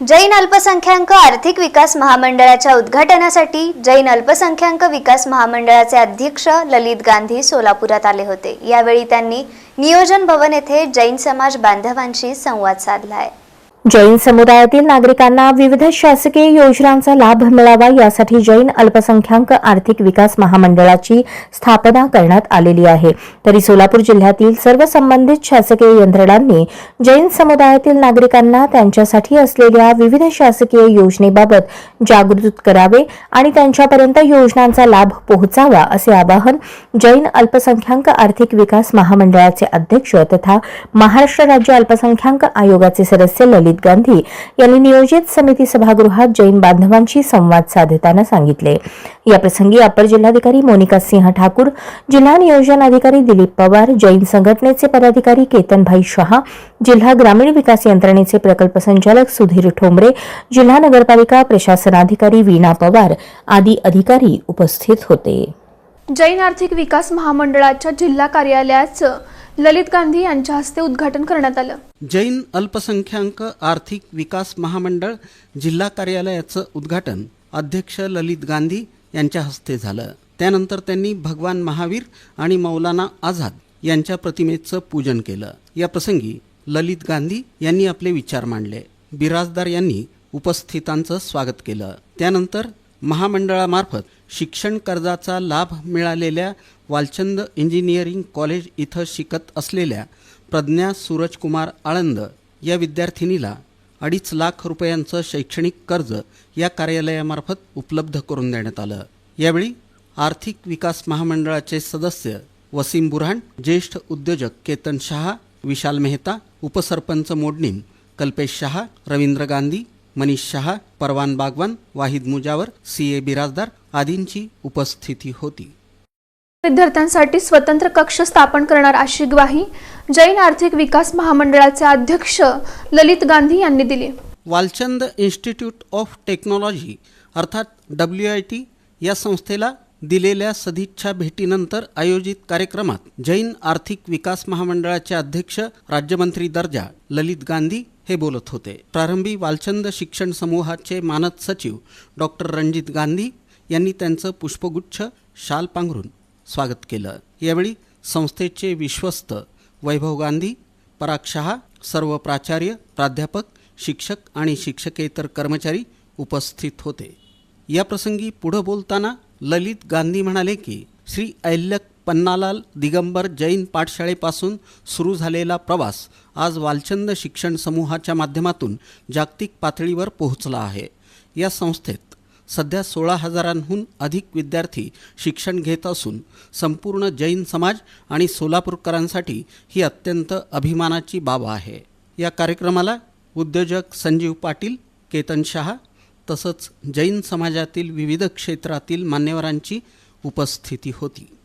जैन अल्पसंख्याक आर्थिक विकास महामंडळाच्या उद्घाटनासाठी जैन अल्पसंख्याक विकास महामंडळाचे अध्यक्ष ललित गांधी सोलापुरात आले होते. यावेळी त्यांनी नियोजन भवन येथे जैन समाज बांधवांशी संवाद साधला आहे. जैन समुदायातील नागरिकांना विविध शासकीय योजनांचा लाभ मिळावा यासाठी जैन अल्पसंख्याक आर्थिक विकास महामंडळाची स्थापना करण्यात आलेली आहे. तरी सोलापूर जिल्ह्यातील सर्व संबंधित शासकीय यंत्रणांनी जैन समुदायातील नागरिकांना त्यांच्यासाठी असलेल्या विविध शासकीय योजनेबाबत जागृत करावे आणि त्यांच्यापर्यंत योजनांचा लाभ पोहोचावा असे आवाहन जैन अल्पसंख्याक आर्थिक विकास महामंडळाचे अध्यक्ष तथा महाराष्ट्र राज्य अल्पसंख्याक आयोगाचे सदस्य ललित गांधी यांनी नियोजित समिती सभागृहात जैन बांधवांशी संवाद साधताना सांगितले. याप्रसंगी अपर जिल्हाधिकारी मोनिका सिंह ठाकूर जिल्हा नियोजन अधिकारी दिलीप पवार जैन संघटनेचे पदाधिकारी केतनभाई शहा जिल्हा ग्रामीण विकास यंत्रणेचे प्रकल्प संचालक सुधीर ठोंबरे जिल्हा नगरपालिका प्रशासनाधिकारी वीणा पवार आदी अधिकारी उपस्थित होते. जैन आर्थिक विकास महामंडळाच्या जिल्हा कार्यालयाचं ललित गांधी यांच्या हस्ते उद्घाटन करण्यात आलं. जैन अल्पसंख्याक आर्थिक विकास महामंडळ जिल्हा कार्यालयाचं उद्घाटन अध्यक्ष ललित गांधी यांच्या हस्ते झालं. त्यानंतर त्यांनी भगवान महावीर आणि मौलाना आझाद यांच्या प्रतिमेचं पूजन केलं. या प्रसंगी ललित गांधी यांनी आपले विचार मांडले. बिराजदार यांनी उपस्थितांचं स्वागत केलं. त्यानंतर महामंडळामार्फत शिक्षण कर्जाचा लाभ मिळालेल्या वालचंद इंजिनिअरिंग कॉलेज इथं शिकत असलेल्या प्रज्ञा सूरजकुमार आळंद या विद्यार्थिनीला अडीच लाख रुपयांचं शैक्षणिक कर्ज या कार्यालयामार्फत उपलब्ध करून देण्यात आलं. यावेळी आर्थिक विकास महामंडळाचे सदस्य वसीम बुरहान ज्येष्ठ उद्योजक केतन शहा विशाल मेहता उपसरपंच मोडणीम कल्पेश शहा रवींद्र गांधी मनीष शहा परवान बागवान वाहिद मुजावर सी ए बिराजदार आदींची उपस्थिती होती. विद्यार्थ्यांसाठी स्वतंत्र कक्ष स्थापन करणार अशी ग्वाही जैन आर्थिक विकास महामंडळाचे अध्यक्ष ललित गांधी यांनी दिली. वालचंद इन्स्टिट्यूट ऑफ टेक्नॉलॉजी अर्थात डब्ल्यू आय टी या संस्थेला दिलेल्या सदिच्छा भेटीनंतर आयोजित कार्यक्रमात जैन आर्थिक विकास महामंडळाचे अध्यक्ष राज्यमंत्री दर्जा ललित गांधी हे बोलत होते. प्रारंभी वालचंद शिक्षण समूहाचे मानद सचिव डॉक्टर रणजित गांधी यांनी त्यांचं पुष्पगुच्छ शाल पांघरून स्वागत केलं. यावेळी संस्थेचे विश्वस्त वैभव गांधी पराग शहा सर्व प्राचार्य प्राध्यापक शिक्षक आणि शिक्षकेतर कर्मचारी उपस्थित होते. या प्रसंगी पुढं बोलताना ललित गांधी म्हणाले की श्री ऐल्यक पन्नालाल दिगंबर जैन पाठशाळेपासून सुरू झालेला प्रवास आज वालचंद शिक्षण समूहाच्या माध्यमातून जागतिक पातळीवर पोहोचला आहे. या संस्थेत सध्या सोळा हजारांहून अधिक विद्यार्थी शिक्षण घेत असून संपूर्ण जैन समाज आणि सोलापूरकरांसाठी ही अत्यंत अभिमानाची बाब आहे. या कार्यक्रमाला उद्योजक संजीव पाटील केतन शहा तसंच जैन समाजातील विविध क्षेत्रातील मान्यवरांची उपस्थिती होती.